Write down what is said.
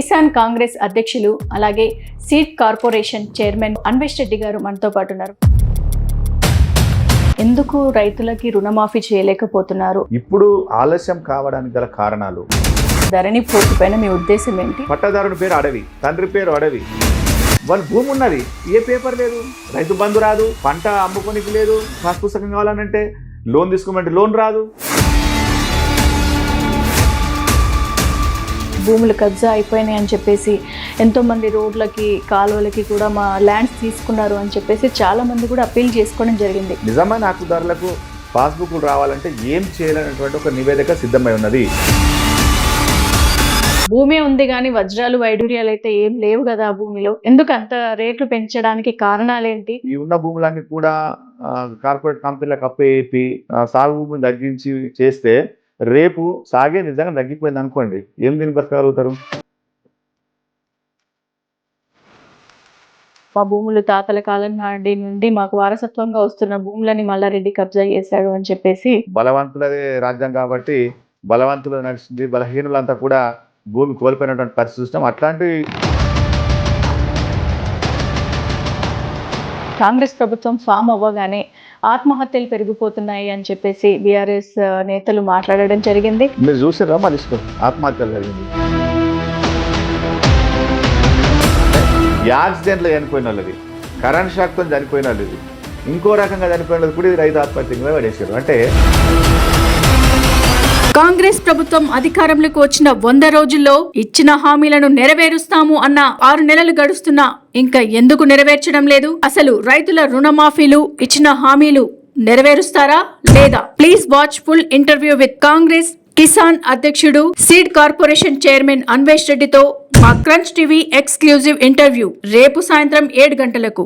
కిసాన్ కాంగ్రెస్ అధ్యక్షులు అలాగే seed corporation chairman Anvesh Reddy garu మనతో పాటు ఉన్నారు. ఎందుకు రైతులకి రుణమాఫీ చేయలేకపోతున్నారు? ఇప్పుడు ఆలస్యం కావడానికి గల కారణాలు. ధరణి పోర్టు పైన మీ ఉద్దేశం ఏంటి? పట్టదారుని పేరు అడవి తండ్రి పేరు అడవి. వాళ్ళ భూమి ఉన్నది ఏ పేపర్ లేదు రైతు బంధు రాదు పంట అమ్ముకోనికి లేదు పాస్ పుస్తకం కావాలనంటే లోన్ తీసుకోమంటే లోన్ రాదు. భూములు కబ్జా అయిపోయినాయి అని చెప్పేసి ఎంతో మంది రోడ్లకి కాలువలకి కూడా మా ల్యాండ్స్ తీసుకున్నారు అని చెప్పేసి చాలా మంది కూడా అప్పీల్ చేసుకోవడం జరిగింది. నిజమైన హక్కుదారులకు పాస్బుక్లు రావాలంటే ఏం చేయాలనేటువంటి ఒక నివేదిక సిద్ధమై ఉన్నది. భూమి ఉంది కానీ వజ్రాలు వైడూర్యాలు అయితే ఏం లేవు కదా ఆ భూమిలో. ఎందుకు అంత రేట్లు పెంచడానికి కారణాలేంటి ఈ ఉన్న భూములన్నీ కూడా కార్పొరేట్ కంపెనీలకు అప్పేపి సాగు భూమిని తగ్గించి చేస్తే రేపు సాగే నిజంగా తగ్గిపోయింది అనుకోండి. ఏం దీన్ని బతకగలుగుతారు? మా భూములు తాతల కాలం నాటి నుండి మాకు వారసత్వంగా వస్తున్న భూములని మల్లారెడ్డి కబ్జా చేశాడు అని చెప్పేసి బలవంతులదే రాజ్యం కాబట్టి బలవంతులు నడిచింది బలహీనులంతా కూడా భూమి కోల్పోయినటువంటి పరిస్థితి చూసినాం అట్లాంటి కాంగ్రెస్ ప్రభుత్వం ఫామ్ అవ్వగానే ఆత్మహత్యలు పెరిగిపోతున్నాయి అని చెప్పేసి బీఆర్ఎస్ నేతలు మాట్లాడడం జరిగింది. మీరు చూసారా మా ఆత్మహత్యలు జరిగింది. యాక్సిడెంట్లో చనిపోయిన వాళ్ళది కరెంట్ షాక్తో చనిపోయిన వాళ్ళది ఇంకో రకంగా చనిపోయిన వాళ్ళది కూడా ఇది రైతు ఆత్మహత్య కింద పడేసారు అంటే కాంగ్రెస్ ప్రభుత్వం అధికారంలోకి వచ్చిన వంద రోజుల్లో ఇచ్చిన హామీలను నెరవేరుస్తాము అన్న ఆరు నెలలు గడుస్తున్నా ఇంకా ఎందుకు నెరవేర్చడం లేదు? అసలు రైతుల రుణమాఫీలు ఇచ్చిన హామీలు నెరవేరుస్తారా లేదా? Please watch full interview with Congress Kisan అధ్యక్షుడు సీడ్ కార్పొరేషన్ చైర్మన్ అన్వేష్ రెడ్డితో మా క్రంచ్ టీవీ ఎక్స్క్లూజివ్ ఇంటర్వ్యూ రేపు సాయంత్రం ఏడు గంటలకు.